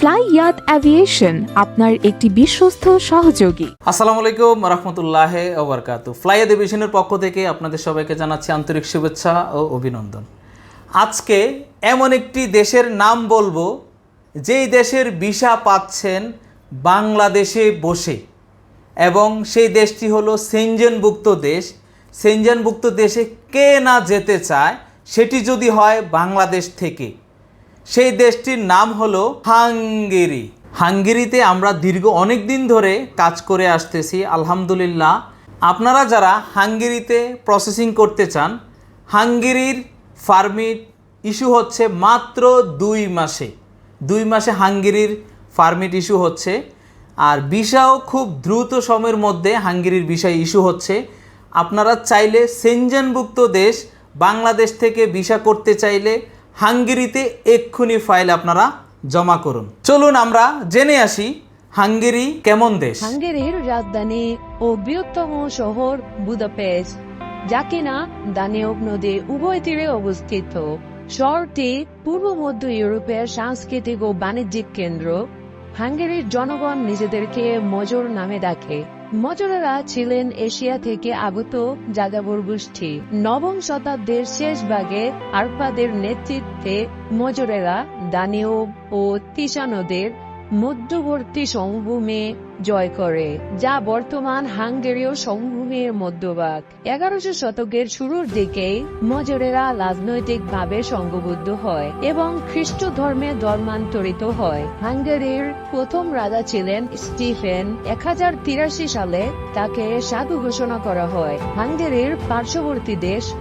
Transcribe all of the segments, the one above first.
Fly ইয়াত aviation আপনার একটি বিশ্বস্ত সহযোগী। আসসালামু আলাইকুম, রহমতুল্লাহ ওবরকাত ফ্লাই ডিভিশনের পক্ষ থেকে আপনাদের সবাইকে জানাচ্ছি আন্তরিক শুভেচ্ছা ও অভিনন্দন। আজকে এমন একটি দেশের নাম বলব, যেই দেশের ভিসা পাচ্ছেন বাংলাদেশে বসে। এবং সেই দেশটি হলো সেনজেনভুক্ত দেশ। সেনজেনভুক্ত দেশে কে না যেতে চায়, সেটি যদি হয় বাংলাদেশ থেকে। সেই দেশটির নাম হলো হাঙ্গেরি। হাঙ্গেরিতে আমরা দীর্ঘ অনেক দিন ধরে কাজ করে আসতেছি, আলহামদুলিল্লাহ। আপনারা যারা হাঙ্গেরিতে প্রসেসিং করতে চান, হাঙ্গেরির ফার্মিট ইস্যু হচ্ছে মাত্র দুই মাসে। দুই মাসে হাঙ্গেরির ফার্মিট ইস্যু হচ্ছে। আর ভিসাও খুব দ্রুত সময়ের মধ্যে হাঙ্গেরির ভিসা ইস্যু হচ্ছে। আপনারা চাইলে সেনজেনভুক্ত দেশ বাংলাদেশ থেকে ভিসা করতে চাইলে হাঙ্গেরিতে এক্ষুনি ফাইল আপনারা জমা করুন। চলুন আমরা জেনে আসি হাঙ্গেরি কেমন দেশ। হাঙ্গেরির রাজধানী ও বৃহত্তম শহর বুদাপেস্ট, যা কিনা দানিয়ব নদী উভয় তীরে অবস্থিত। শহরটি পূর্ব মধ্য ইউরোপের সাংস্কৃতিক ও বাণিজ্যিক কেন্দ্র। হাঙ্গেরির জনগণ নিজেদেরকে মজুর নামে ডাকে। মজুরেরা ছিলেন এশিয়া থেকে আগত যাযাবর গোষ্ঠী। নবম শতাব্দীর শেষ ভাগে আরপাদের নেতৃত্বে মজুরেরা দানিও ও তিসা নদীর মধ্যবর্তী সমভূমি জয় করে, যা বর্তমান হাঙ্গেরীয় সমভূমির মধ্যভাগ। এগারোশো শতকের শুরুর দিকে মজরেরা রাজনৈতিকভাবে সংঘবদ্ধ হয় এবং খ্রিস্ট ধর্মে ধর্মান্তরিত হয়। হাঙ্গেরির প্রথম রাজা ছিলেন স্টিফেন। এক হাজার তিরাশি সালে তাকে সাধু ঘোষণা করা হয়। হাঙ্গেরির পার্শ্ববর্তী দেশ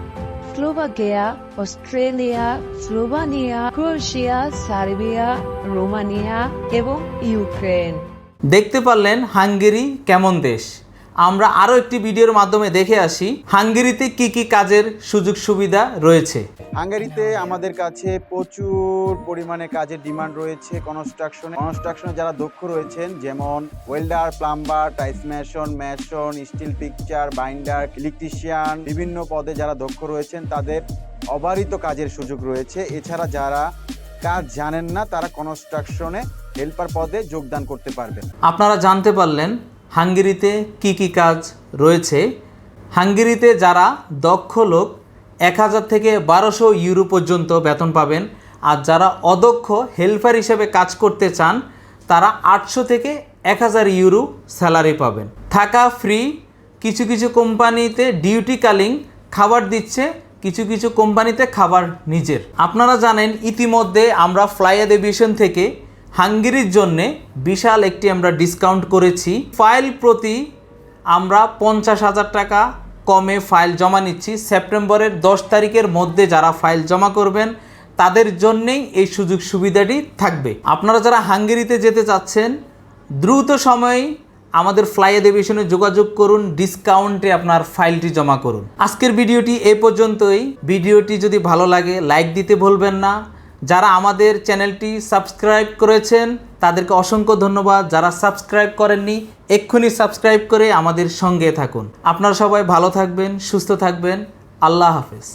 Slovakia Australia Slovenia Croatia Serbia Romania এবং ইউক্রেন দেখতে পারলেন হাঙ্গেরি কেমন দেশ? আমরা আরও একটি ভিডিওর মাধ্যমে দেখে আসি হাঙ্গেরিতে কি কি কাজের সুযোগ সুবিধা রয়েছে। হাঙ্গেরিতে আমাদের কাছে প্রচুর পরিমাণে কাজের ডিমান্ড রয়েছে কনস্ট্রাকশনে। কনস্ট্রাকশনে যারা দক্ষ রয়েছেন যেমন welder plumber tiles mason mason steel picture binder electrician বিভিন্ন পদে যারা দক্ষ রয়েছেন তাদের অবারিত কাজের সুযোগ রয়েছে। এছাড়া যারা কাজ জানেন না তারা কনস্ট্রাকশনে হেল্পার পদে যোগদান করতে পারবেন। আপনারা জানতে পারলেন হাঙ্গেরিতে কি কি কাজ রয়েছে? হাঙ্গেরিতে যারা দক্ষ লোক, এক হাজার থেকে বারোশো ইউরো পর্যন্ত বেতন পাবেন। আর যারা অদক্ষ হেল্পার হিসেবে কাজ করতে চান, তারা আটশো থেকে এক হাজার ইউরো স্যালারি পাবেন। থাকা ফ্রি, কিছু কিছু কোম্পানিতে ডিউটিকালীন খাবার দিচ্ছে, কিছু কিছু কোম্পানিতে খাবার নিজের। আপনারা জানেন, ইতিমধ্যে আমরা ফ্লাই এভিয়েশন থেকে হাঙ্গেরির জন্যে বিশাল একটি আমরা ডিসকাউন্ট করেছি। ফাইল প্রতি আমরা পঞ্চাশ হাজার টাকা কমে ফাইল জমা নিচ্ছি। সেপ্টেম্বরের দশ তারিখের মধ্যে যারা ফাইল জমা করবেন, তাদের জন্যেই এই সুযোগ সুবিধাটি থাকবে। আপনারা যারা হাঙ্গেরিতে যেতে চাচ্ছেন, দ্রুত সময়ে আমাদের ফ্লাই এভিয়েশনে যোগাযোগ করুন ডিসকাউন্টে আপনার ফাইলটি জমা করুন। আজকের ভিডিওটি এ পর্যন্তই। ভিডিওটি যদি ভালো লাগে লাইক দিতে ভুলবেন না। যারা আমাদের চ্যানেলটি সাবস্ক্রাইব করেছেন, তাদেরকে অসংখ্য ধন্যবাদ। যারা সাবস্ক্রাইব করেননি, এক্ষুনি সাবস্ক্রাইব করে আমাদের সঙ্গে থাকুন। আপনারা সবাই ভালো থাকবেন, সুস্থ থাকবেন। আল্লাহ হাফেজ।